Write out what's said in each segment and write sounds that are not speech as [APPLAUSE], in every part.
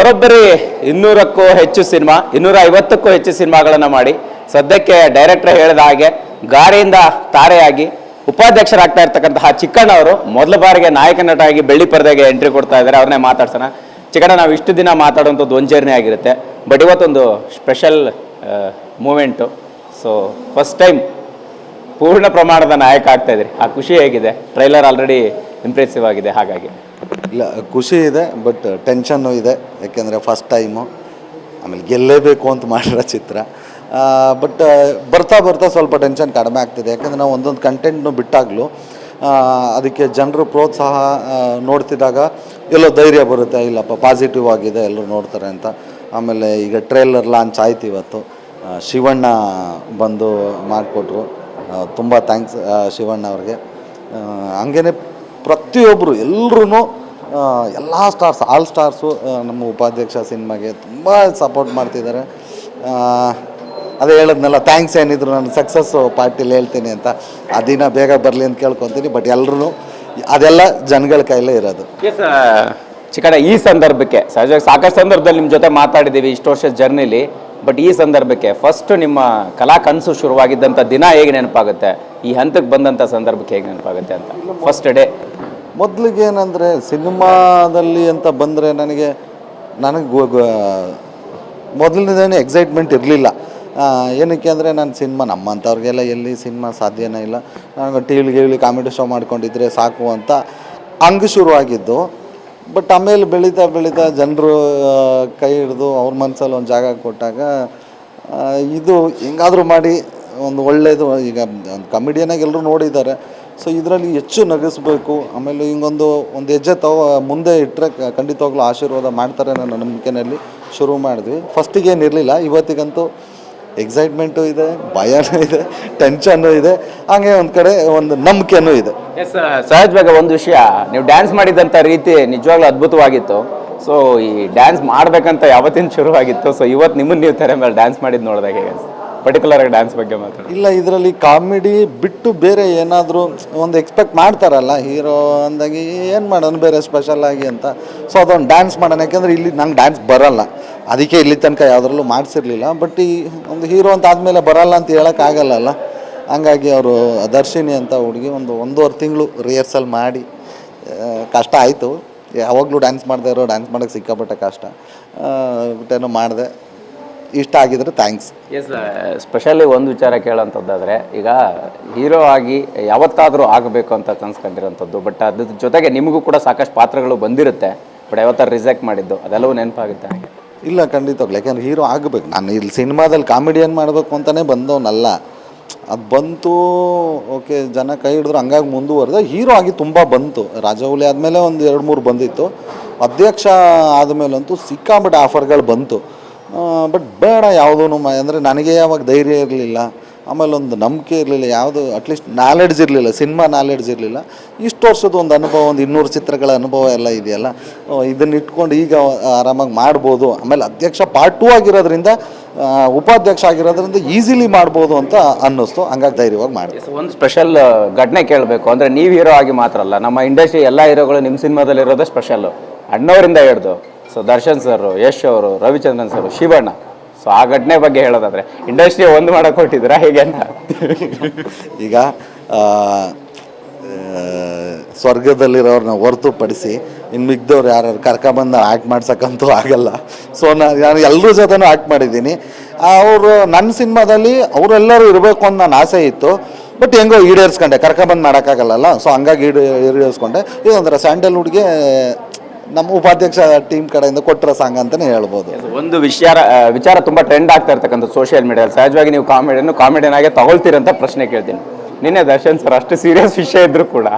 ಬರೋಬ್ಬರಿ ಇನ್ನೂರಕ್ಕೂ ಹೆಚ್ಚು ಸಿನಿಮಾ ಇನ್ನೂರ ಐವತ್ತಕ್ಕೂ ಹೆಚ್ಚು ಸಿನಿಮಾಗಳನ್ನು ಮಾಡಿ. ಸದ್ಯಕ್ಕೆ ಡೈರೆಕ್ಟರ್ ಹೇಳಿದ ಹಾಗೆ ಗಾರೆಯಿಂದ ತಾರೆಯಾಗಿ ಉಪಾಧ್ಯಕ್ಷರಾಗ್ತಾ ಇರ್ತಕ್ಕಂತಹ ಚಿಕ್ಕಣ್ಣ ಅವರು ಮೊದಲ ಬಾರಿಗೆ ನಾಯಕ ನಟಾಗಿ ಬೆಳ್ಳಿ ಪರದೆಗೆ ಎಂಟ್ರಿ ಕೊಡ್ತಾ ಇದ್ದಾರೆ. ಅವ್ರನ್ನೇ ಮಾತಾಡ್ಸೋಣ. ಚಿಕ್ಕಣ್ಣ, ನಾವು ಇಷ್ಟು ದಿನ ಮಾತಾಡುವಂಥದ್ದು ಒಂದು ಆಗಿರುತ್ತೆ. ಬಟ್ ಇವತ್ತೊಂದು special moment so first time ಪೂರ್ಣ ಪ್ರಮಾಣದ ನಾಯಕ ಆಗ್ತಾ ಇದ್ರಿ ಆ ಖುಷಿ ಹೇಗಿದೆ? ಟ್ರೈಲರ್ ಆಲ್ರೆಡಿ ಇಂಪ್ರೆಸಿವ್ ಆಗಿದೆ. ಹಾಗಾಗಿ. ಇಲ್ಲ, ಖುಷಿ ಇದೆ ಬಟ್ ಟೆನ್ಷನ್ನು ಇದೆ. ಯಾಕೆಂದರೆ ಫಸ್ಟ್ ಟೈಮು ಆಮೇಲೆ ಗೆಲ್ಲೇಬೇಕು ಅಂತ ಮಾಡಿರೋ ಚಿತ್ರ. ಬಟ್ ಬರ್ತಾ ಬರ್ತಾ ಸ್ವಲ್ಪ ಟೆನ್ಷನ್ ಕಡಿಮೆ ಆಗ್ತಿದೆ. ಯಾಕಂದರೆ ನಾವು ಒಂದೊಂದು ಕಂಟೆಂಟ್ನು ಬಿಟ್ಟಾಗಲೂ ಅದಕ್ಕೆ ಜನರು ಪ್ರೋತ್ಸಾಹ ನೋಡ್ತಿದ್ದಾಗ ಎಲ್ಲೋ ಧೈರ್ಯ ಬರುತ್ತೆ. ಇಲ್ಲಪ್ಪ ಪಾಸಿಟಿವ್ ಆಗಿದೆ, ಎಲ್ಲರೂ ನೋಡ್ತಾರೆ ಅಂತ. ಆಮೇಲೆ ಈಗ ಟ್ರೇಲರ್ ಲಾಂಚ್ ಆಯ್ತು ಇವತ್ತು. ಶಿವಣ್ಣ ಬಂದು ಮಾಡಿಕೊಟ್ರು. ತುಂಬ ಥ್ಯಾಂಕ್ಸ್ ಶಿವಣ್ಣ ಅವ್ರಿಗೆ. ಹಂಗೇ ಪ್ರತಿಯೊಬ್ಬರು ಎಲ್ಲರೂ ಎಲ್ಲ ಸ್ಟಾರ್ಸ್ ಆಲ್ ಸ್ಟಾರ್ಸು ನಮ್ಮ ಉಪಾಧ್ಯಕ್ಷ ಸಿನಿಮಾಗೆ ತುಂಬ ಸಪೋರ್ಟ್ ಮಾಡ್ತಿದ್ದಾರೆ. ಅದೇ ಹೇಳಿದ್ನಲ್ಲ ಥ್ಯಾಂಕ್ಸ್ ಏನಿದ್ರು ನಾನು ಸಕ್ಸಸ್ಸು ಪಾರ್ಟಿಲಿ ಹೇಳ್ತೀನಿ ಅಂತ. ಆ ದಿನ ಬೇಗ ಬರಲಿ ಅಂತ ಕೇಳ್ಕೊತೀನಿ ಬಟ್ ಎಲ್ಲರೂ ಅದೆಲ್ಲ ಜನಗಳ ಕೈಲೇ ಇರೋದು. ಚಿಕ್ಕಣ್ಣ, ಈ ಸಂದರ್ಭಕ್ಕೆ ಸಹಜವಾಗಿ ಸಾಕಷ್ಟು ಸಂದರ್ಭದಲ್ಲಿ ನಿಮ್ಮ ಜೊತೆ ಮಾತಾಡಿದ್ದೀವಿ ಇಷ್ಟು ವರ್ಷದ ಜರ್ನಿಲಿ ಬಟ್ ಈ ಸಂದರ್ಭಕ್ಕೆ ಫಸ್ಟ್ ನಿಮ್ಮ ಕಲಾ ಕನಸು ಶುರುವಾಗಿದ್ದಂಥ ದಿನ ಹೇಗೆ ನೆನಪಾಗುತ್ತೆ? ಈ ಹಂತಕ್ಕೆ ಬಂದಂಥ ಸಂದರ್ಭಕ್ಕೆ ಹೇಗೆ ನೆನಪಾಗುತ್ತೆ ಅಂತ. ಫಸ್ಟ್ ಡೇ ಮೊದಲಿಗೆ ಏನಂದರೆ ಸಿನಿಮಾದಲ್ಲಿ ಅಂತ ಬಂದರೆ ನನಗೆ ನನಗೆ ಮೊದಲನೇದೇನು ಎಕ್ಸೈಟ್ಮೆಂಟ್ ಇರಲಿಲ್ಲ. ಏನಕ್ಕೆ ಅಂದರೆ ನಾನು ಸಿನಿಮಾ ನಮ್ಮಂಥವ್ರಿಗೆಲ್ಲ ಎಲ್ಲಿ ಸಿನಿಮಾ ಸಾಧ್ಯನೇ ಇಲ್ಲ. ನನಗೆ ಟಿ ವಿಲಿ ಕಾಮಿಡಿ ಶೋ ಮಾಡ್ಕೊಂಡಿದ್ರೆ ಸಾಕು ಅಂತ ಹಂಗೆ ಶುರುವಾಗಿದ್ದು. ಬಟ್ ಆಮೇಲೆ ಬೆಳೀತಾ ಬೆಳೀತಾ ಜನರು ಕೈ ಹಿಡಿದು ಅವ್ರ ಮನಸ್ಸಲ್ಲಿ ಒಂದು ಜಾಗ ಕೊಟ್ಟಾಗ ಇದು ಹೆಂಗಾದರೂ ಮಾಡಿ ಒಂದು ಒಳ್ಳೆಯದು ಈಗ ಒಂದು ಕಮಿಡಿಯನಾಗಿ ಎಲ್ಲರೂ ನೋಡಿದ್ದಾರೆ. ಸೊ ಇದರಲ್ಲಿ ಹೆಚ್ಚು ನಗಿಸ್ಬೇಕು. ಆಮೇಲೆ ಹಿಂಗೊಂದು ಒಂದು ಹೆಜ್ಜೆ ತಗೋ, ಮುಂದೆ ಇಟ್ಟರೆ ಖಂಡಿತವಾಗ್ಲೂ ಆಶೀರ್ವಾದ ಮಾಡ್ತಾರೆ ನನ್ನ ನಂಬಿಕೆಯಲ್ಲಿ ಶುರು ಮಾಡಿದ್ವಿ. ಫಸ್ಟಿಗೆ ಏನಿರಲಿಲ್ಲ ಇವತ್ತಿಗಂತೂ ಎಕ್ಸೈಟ್ಮೆಂಟು ಇದೆ, ಭಯನೂ ಇದೆ ಟೆನ್ಷನ್ನು ಇದೆ. ಹಾಗೆ ಒಂದು ಕಡೆ ಒಂದು ನಂಬಿಕೆನೂ ಇದೆ. ಸಹಜವಾಗ ಒಂದು ವಿಷಯ. ನೀವು ಡ್ಯಾನ್ಸ್ ಮಾಡಿದಂಥ ರೀತಿ ನಿಜವಾಗ್ಲೂ ಅದ್ಭುತವಾಗಿತ್ತು. ಸೊ ಈ ಡ್ಯಾನ್ಸ್ ಮಾಡಬೇಕಂತ ಯಾವತ್ತಿನ ಶುರುವಾಗಿತ್ತು? ಸೊ ಇವತ್ತು ನಿಮ್ಮನ್ನು ನೀವು ತೆರೆ ಮೇಲೆ ಡ್ಯಾನ್ಸ್ ಮಾಡಿದ್ದು ನೋಡಿದಾಗ ಪರ್ಟಿಕ್ಯುಲರ್ ಆಗಿ ಡ್ಯಾನ್ಸ್ ಬಗ್ಗೆ ಮಾತ್ರ ಇಲ್ಲ, ಇದರಲ್ಲಿ ಕಾಮಿಡಿ ಬಿಟ್ಟು ಬೇರೆ ಏನಾದರೂ ಒಂದು ಎಕ್ಸ್ಪೆಕ್ಟ್ ಮಾಡ್ತಾರಲ್ಲ ಹೀರೋ ಅಂದಾಗಿ ಏನು ಮಾಡೋಣ, ಬೇರೆ ಸ್ಪೆಷಲ್ ಆಗಿ ಅಂತ. ಸೊ ಅದೊಂದು ಡ್ಯಾನ್ಸ್ ಮಾಡೋಣ, ಯಾಕೆಂದರೆ ಇಲ್ಲಿ ನಂಗೆ ಡ್ಯಾನ್ಸ್ ಬರಲ್ಲ. ಅದಕ್ಕೆ ಇಲ್ಲಿ ತನಕ ಯಾವುದ್ರಲ್ಲೂ ಮಾಡಿಸಿರ್ಲಿಲ್ಲ. ಬಟ್ ಈ ಒಂದು ಹೀರೋ ಅಂತ ಆದಮೇಲೆ ಬರಲ್ಲ ಅಂತ ಹೇಳೋಕ್ಕಾಗಲ್ಲಲ್ಲ ಹಂಗಾಗಿ ಅವರು ದರ್ಶಿನಿ ಅಂತ ಹುಡುಗಿ ಒಂದು ಒಂದೂವರೆ ತಿಂಗಳು ರಿಹರ್ಸಲ್ ಮಾಡಿ ಕಷ್ಟ ಆಯಿತು. ಯಾವಾಗಲೂ ಡ್ಯಾನ್ಸ್ ಮಾಡದೇ ಇರೋ ಡ್ಯಾನ್ಸ್ ಮಾಡೋಕ್ಕೆ ಸಿಕ್ಕಾಪಟ್ಟೆ ಕಷ್ಟ. ಬಿಟ್ಟೇನೋ ಮಾಡಿದೆ. ಇಷ್ಟ ಆಗಿದ್ರೆ ಥ್ಯಾಂಕ್ಸ್ ಎಸ್ ಸ್ಪೆಷಲಿ ಒಂದು ವಿಚಾರ ಕೇಳೋಂಥದ್ದಾದರೆ ಈಗ ಹೀರೋ ಆಗಿ ಯಾವತ್ತಾದರೂ ಆಗಬೇಕು ಅಂತ ಕನ್ಸ್ಕೊಂಡಿರೋಂಥದ್ದು ಬಟ್ ಅದ್ರ ಜೊತೆಗೆ ನಿಮಗೂ ಕೂಡ ಸಾಕಷ್ಟು ಪಾತ್ರಗಳು ಬಂದಿರುತ್ತೆ ಬಟ್ ಯಾವತ್ತಾರು ರಿಜೆಕ್ಟ್ ಮಾಡಿದ್ದು ಅದೆಲ್ಲವೂ ನೆನಪಾಗುತ್ತೆ ನನಗೆ ಇಲ್ಲ ಖಂಡಿತವಾಗ್ಲಿ ಯಾಕೆಂದ್ರೆ ಹೀರೋ ಆಗಬೇಕು. ನಾನು ಇಲ್ಲಿ ಸಿನಿಮಾದಲ್ಲಿ ಕಾಮಿಡಿಯನ್ ಮಾಡಬೇಕು ಅಂತಲೇ ಬಂದವನಲ್ಲ. ಅದು ಬಂತು ಓಕೆ ಜನ ಕೈ ಹಿಡಿದ್ರು ಹಂಗಾಗಿ ಮುಂದುವರೆದು ಹೀರೋ ಆಗಿ ತುಂಬ ಬಂತು. ರಾಜವೌಲಿ ಆದಮೇಲೆ ಒಂದು ಎರಡು ಮೂರು ಬಂದಿತ್ತು. ಅಧ್ಯಕ್ಷ ಆದಮೇಲಂತೂ ಸಿಕ್ಕಾಪಟ್ಟೆ ಆಫರ್ಗಳು ಬಂತು. ಬಟ್ ಬೇಡ ಯಾವುದೂ ಅಂದರೆ ನನಗೆ ಯಾವಾಗ ಧೈರ್ಯ ಇರಲಿಲ್ಲ, ಆಮೇಲೆ ಒಂದು ನಂಬಿಕೆ ಇರಲಿಲ್ಲ, ಯಾವುದು ಅಟ್ಲೀಸ್ಟ್ ನಾಲೆಡ್ಜ್ ಇರಲಿಲ್ಲ ಸಿನಿಮಾ ನಾಲೆಡ್ಜ್ ಇರಲಿಲ್ಲ. ಇಷ್ಟು ವರ್ಷದ ಒಂದು ಅನುಭವ, ಒಂದು ಇನ್ನೂರು ಚಿತ್ರಗಳ ಅನುಭವ ಎಲ್ಲ ಇದೆಯಲ್ಲ ಇದನ್ನು ಇಟ್ಕೊಂಡು ಈಗ ಆರಾಮಾಗಿ ಮಾಡ್ಬೋದು. ಆಮೇಲೆ ಅಧ್ಯಕ್ಷ ಪಾರ್ಟ್ ಟೂ ಆಗಿರೋದ್ರಿಂದ ಉಪಾಧ್ಯಕ್ಷ ಆಗಿರೋದ್ರಿಂದ ಈಸಿಲಿ ಮಾಡ್ಬೋದು ಅಂತ ಅನ್ನಿಸ್ತು. ಹಂಗಾಗಿ ಧೈರ್ಯವಾಗಿ ಎಸ್ ಒಂದು ಸ್ಪೆಷಲ್ ಘಟನೆ ಕೇಳಬೇಕು. ಅಂದರೆ ನೀವು ಹೀರೋ ಆಗಿ ಮಾತ್ರ ಅಲ್ಲ, ನಮ್ಮ ಇಂಡಸ್ಟ್ರಿ ಎಲ್ಲ ಹೀರೋಗಳು ನಿಮ್ಮ ಸಿನಿಮಾದಲ್ಲಿ ಇರೋದೇ ಸ್ಪೆಷಲ್ಲು ಅಣ್ಣವರಿಂದ ಹಿಡ್ದು. ಸೊ ದರ್ಶನ್ ಸರ್ ಯಶ್ ಅವರು ರವಿಚಂದ್ರನ್ ಸರ್ ಶಿವಣ್ಣ ಸೊ ಆ ಘಟನೆ ಬಗ್ಗೆ ಹೇಳೋದಾದ್ರೆ ಇಂಡಸ್ಟ್ರಿ ಒಂದು ಮಾಡಕ್ಕೆ ಕೊಟ್ಟಿದ್ದೀರಾ? ಹೇಗೆ ಅಂತ. [LAUGHS] ಈಗ ಆ, ಸ್ವರ್ಗದಲ್ಲಿರೋರನ್ನ ಹೊರತುಪಡಿಸಿ ಇನ್ನು ಮಿಗ್ದವ್ರು ಯಾರು ಕರ್ಕೊಂಬಂದು ಆ್ಯಕ್ಟ್ ಮಾಡ್ಸಕ್ಕಂತೂ ಆಗಲ್ಲ. ಸೊ ನಾನು ಎಲ್ಲರ ಜೊತೆನೂ ಆ್ಯಕ್ಟ್ ಮಾಡಿದ್ದೀನಿ. ಅವರು ನನ್ನ ಸಿನಿಮಾದಲ್ಲಿ ಅವರೆಲ್ಲರೂ ಇರಬೇಕು ಅಂತ ನನ್ನ ಆಸೆ ಇತ್ತು. ಬಟ್ ಹೆಂಗೋ ಈಡೇರಿಸ್ಕೊಂಡೆ ಕರ್ಕೊಂಬಂದು ಮಾಡೋಕ್ಕಾಗಲ್ಲ ಸೊ ಹಂಗಾಗಿ ಈಡೇ ಈಡೇರಿಸ್ಕೊಂಡೆ. ಇದೊಂಥರ ಸ್ಯಾಂಡಲ್ವುಡ್ಗೆ ನಮ್ಮ ಉಪಾಧ್ಯಕ್ಷ ಟೀಮ್ ಕಡೆಯಿಂದ ಕೊಟ್ಟಿರೋ ಸಾಂಗ್ ಅಂತಲೇ ಹೇಳ್ಬೋದು. ಒಂದು ವಿಚಾರ ವಿಚಾರ ತುಂಬಾ ಟ್ರೆಂಡ್ ಆಗ್ತಾ ಇರ್ತಕ್ಕಂಥ ಸೋಷಿಯಲ್ ಮೀಡಿಯಾದಲ್ಲಿ ಸಹಜವಾಗಿ ನೀವು ಕಾಮಿಡಿಯನ್ನು ಕಾಮಿಡಿಯನ್ ಆಗಿ ತಗೊಳ್ತೀರಂತ ಪ್ರಶ್ನೆ ಕೇಳ್ತೀನಿ. ನಿನ್ನೆ ದರ್ಶನ್ ಸರ್ ಅಷ್ಟು ಸೀರಿಯಸ್ ವಿಷಯ ಇದ್ರು ಕೂಡ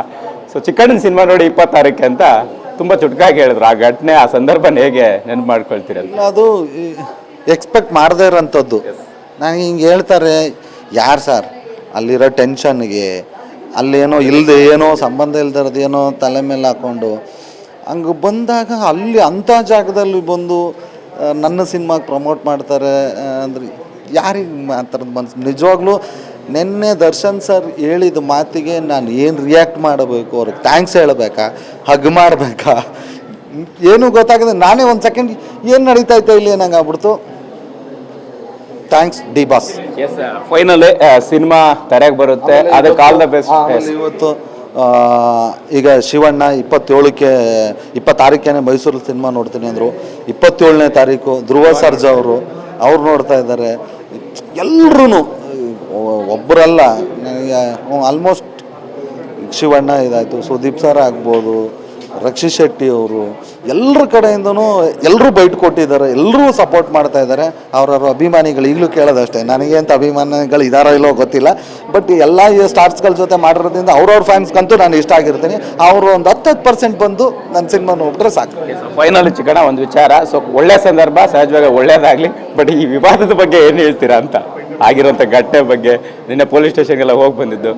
ಸೊ ಚಿಕ್ಕಣ್ಣ ಸಿನಿಮಾ ನೋಡಿ ಇಪ್ಪತ್ತಾರಕ್ಕೆ ಅಂತ ತುಂಬಾ ಚುಟ್ಕಾಗಿ ಹೇಳಿದ್ರು. ಆ ಘಟನೆ ಆ ಸಂದರ್ಭನ ಹೇಗೆ ನೆನ್ಪು ಮಾಡ್ಕೊಳ್ತೀರ ಅದು ಎಕ್ಸ್ಪೆಕ್ಟ್ ಮಾಡದೇ ಇರೋಂಥದ್ದು. ನಾನು ಹಿಂಗೆ ಹೇಳ್ತಾರೆ ಯಾರು ಸರ್ ಅಲ್ಲಿರೋ ಟೆನ್ಷನ್ಗೆ ಅಲ್ಲೇನೋ ಇಲ್ಲದೆ ಏನೋ ಸಂಬಂಧ ಇಲ್ದಿರೋದು ಏನೋ ತಲೆ ಮೇಲೆ ಹಾಕ್ಕೊಂಡು ಹಂಗೆ ಬಂದಾಗ ಅಲ್ಲಿ ಅಂಥ ಜಾಗದಲ್ಲಿ ಬಂದು ನನ್ನ ಸಿನಿಮಾಗೆ ಪ್ರಮೋಟ್ ಮಾಡ್ತಾರೆ ಅಂದ್ರೆ ಯಾರಿಗೆ ಮಾತಾಡೋದು ಮನ್ಸು ನಿಜವಾಗ್ಲೂ ನಿನ್ನೆ ದರ್ಶನ್ ಸರ್ ಹೇಳಿದ ಮಾತಿಗೆ ನಾನು ಏನು ರಿಯಾಕ್ಟ್ ಮಾಡಬೇಕು ಅವ್ರಿಗೆ ಥ್ಯಾಂಕ್ಸ್ ಹೇಳಬೇಕಾ ಹಗ್ ಮಾಡಬೇಕಾ? ಏನು ಗೊತ್ತಾಗದೆ ನಾನೇ ಒಂದು ಸೆಕೆಂಡ್ ಏನು ನಡೀತಾ ಇತ್ತು ಇಲ್ಲಿ ನಂಗೆ ಆಗ್ಬಿಡ್ತು. Thanks D boss final cinema ತೆರೆಗೆ ಬರುತ್ತೆ. ಅದಕ್ಕೆ ಆಲ್ ದ ಬೆಸ್ಟ್ ಇವತ್ತು ಈಗ ಶಿವಣ್ಣ ಇಪ್ಪತ್ತೇಳಕ್ಕೆ ಇಪ್ಪತ್ತಾರೀಕೇನೆ ಮೈಸೂರು ಸಿನಿಮಾ ನೋಡ್ತೀನಿ ಅಂದರು. ಇಪ್ಪತ್ತೇಳನೇ ತಾರೀಕು ಧ್ರುವ ಸರ್ಜಾ ಅವರು, ಅವ್ರು ನೋಡ್ತಾ ಇದ್ದಾರೆ. ಎಲ್ಲರೂ ಒಬ್ಬರಲ್ಲ ನನಗೆ ಆಲ್ಮೋಸ್ಟ್ ಶಿವಣ್ಣ ಇದಾಯಿತು. ಸುದೀಪ್ ಸರ್ ಆಗ್ಬೋದು ರಕ್ಷಿತ್ ಶೆಟ್ಟಿ ಅವರು ಎಲ್ಲರ ಕಡೆಯಿಂದನೂ ಎಲ್ಲರೂ ಬೈಟ್ ಕೊಟ್ಟಿದ್ದಾರೆ ಎಲ್ಲರೂ ಸಪೋರ್ಟ್ ಮಾಡ್ತಾ ಇದ್ದಾರೆ. ಅವ್ರವ್ರ ಅಭಿಮಾನಿಗಳು ಈಗಲೂ ಕೇಳೋದಷ್ಟೇ. ನನಗೆ ಅಂತ ಅಭಿಮಾನಿಗಳು ಇದಾರೋ ಇಲ್ಲೋ ಗೊತ್ತಿಲ್ಲ. ಬಟ್ ಎಲ್ಲ ಸ್ಟಾರ್ಸ್ಗಳ ಜೊತೆ ಮಾಡಿರೋದ್ರಿಂದ ಅವ್ರವ್ರ ಫ್ಯಾನ್ಸ್ಗಂತೂ ನಾನು ಇಷ್ಟ ಆಗಿರ್ತೀನಿ. ಅವರು ಒಂದು ಹತ್ತು ಹತ್ತು ಪರ್ಸೆಂಟ್ ಬಂದು ನನ್ನ ಸಿನಿಮಾ ನೋಡಿದ್ರೆ ಸಾಕು. ಫೈನಲ್ ಚಿಕ್ಕಣ ಒಂದು ವಿಚಾರ. ಸೊ ಒಳ್ಳೆ ಸಂದರ್ಭ, ಸಹಜವಾಗಿ ಒಳ್ಳೆಯದಾಗಲಿ ಬಟ್ ಈ ವಿವಾದದ ಬಗ್ಗೆ ಏನು ಹೇಳ್ತೀರಾ ಅಂತ? ಆಗಿರೋಂಥ ಘಟನೆ ಬಗ್ಗೆ ನಿನ್ನೆ ಪೊಲೀಸ್ ಸ್ಟೇಷನ್ಗೆಲ್ಲ ಹೋಗಿ ಬಂದಿದ್ದು.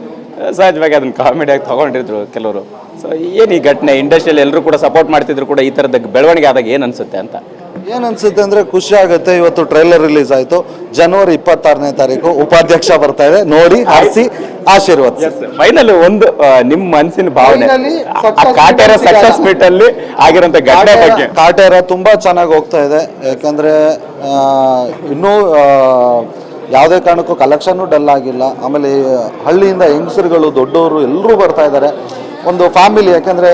ಸಹಜವಾಗಿ ಅದನ್ನು ಕಾಮಿಡಿಯಾಗಿ ತಗೊಂಡಿದ್ರು ಕೆಲವರು. ಸೊ ಏನು ಈ ಘಟನೆ? ಇಂಡಸ್ಟ್ರಿಯಲ್ ಎಲ್ಲರೂ ಕೂಡ ಸಪೋರ್ಟ್ ಮಾಡ್ತಿದ್ರು ಕೂಡ ಈ ಥರದ ಬೆಳವಣಿಗೆ ಆದಾಗ ಏನು ಅನ್ಸುತ್ತೆ ಅಂತ? ಏನು ಅನ್ಸುತ್ತೆ ಅಂದರೆ ಖುಷಿ ಆಗುತ್ತೆ. ಇವತ್ತು ಟ್ರೈಲರ್ ರಿಲೀಸ್ ಆಯಿತು. ಜನವರಿ ಇಪ್ಪತ್ತಾರನೇ ತಾರೀಕು ಉಪಾಧ್ಯಕ್ಷ ಬರ್ತಾ ಇದೆ. ನೋಡಿ ಹರಿಸಿ ಆಶೀರ್ವಾದ. ಫೈನಲ್ ಒಂದು ನಿಮ್ಮ ಮನಸ್ಸಿನ ಭಾವನೆ. ಕಾಟೇರ ಸಕ್ಸಸ್ ಮೀಟ್ ಅಲ್ಲಿ ಆಗಿರೋಂಥ ಘಟನೆ ಬಗ್ಗೆ. ಕಾಟೇರ ತುಂಬಾ ಚೆನ್ನಾಗಿ ಹೋಗ್ತಾ ಇದೆ. ಯಾಕಂದ್ರೆ ಇನ್ನೂ ಯಾವುದೇ ಕಾರಣಕ್ಕೂ ಕಲೆಕ್ಷನ್ನು ಡಲ್ ಆಗಿಲ್ಲ. ಆಮೇಲೆ ಹಳ್ಳಿಯಿಂದ ಹೆಂಗಸರುಗಳು ದೊಡ್ಡವರು ಎಲ್ಲರೂ ಬರ್ತಾ ಇದ್ದಾರೆ. ಒಂದು ಫ್ಯಾಮಿಲಿ ಯಾಕಂದರೆ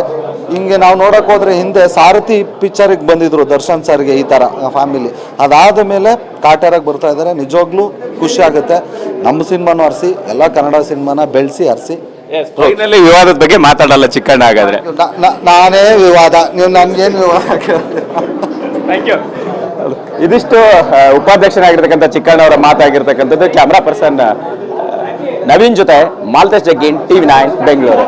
ಹಿಂಗೆ ನಾವು ನೋಡೋಕೆ ಹೋದರೆ ಹಿಂದೆ ಸಾರಥಿ ಪಿಕ್ಚರಿಗೆ ಬಂದಿದ್ರು ದರ್ಶನ್ ಸರ್ಗೆ ಈ ಥರ ಫ್ಯಾಮಿಲಿ ಅದಾದ ಮೇಲೆ ಕಾಟೇರಾಗಿ ಬರ್ತಾ ಇದ್ದಾರೆ ನಿಜವಾಗ್ಲೂ ಖುಷಿ ಆಗುತ್ತೆ. ನಮ್ಮ ಸಿನಿಮಾನು ಹರಿಸಿ ಎಲ್ಲ ಕನ್ನಡ ಸಿನಿಮಾನ ಬೆಳೆಸಿ ಹರಿಸಿ ಫೈನಲಿ ವಿವಾದದ ಬಗ್ಗೆ ಮಾತಾಡಲ್ಲ ಚಿಕ್ಕಣ್ಣ ಹಾಗಾದ್ರೆ. ನಾನೇ ವಿವಾದ. ನೀವು ನನ್ಗೇನು ವಿವಾದ ಕೇಳ್ತೀರ ಥ್ಯಾಂಕ್ ಯು ಇದಿಷ್ಟು ಉಪಾಧ್ಯಕ್ಷನಾಗಿರ್ತಕ್ಕಂಥ ಚಿಕ್ಕಣ್ಣ ಅವರ ಮಾತಾಗಿರ್ತಕ್ಕಂಥದ್ದು. ಕ್ಯಾಮ್ರಾ ಪರ್ಸನ್ ನವೀನ್ ಜೊತೆ ಮಾಲ್ತೇಶ್ ಜಗ್ಗಿನ್ ಟಿವಿ ನೈನ್ ಬೆಂಗಳೂರು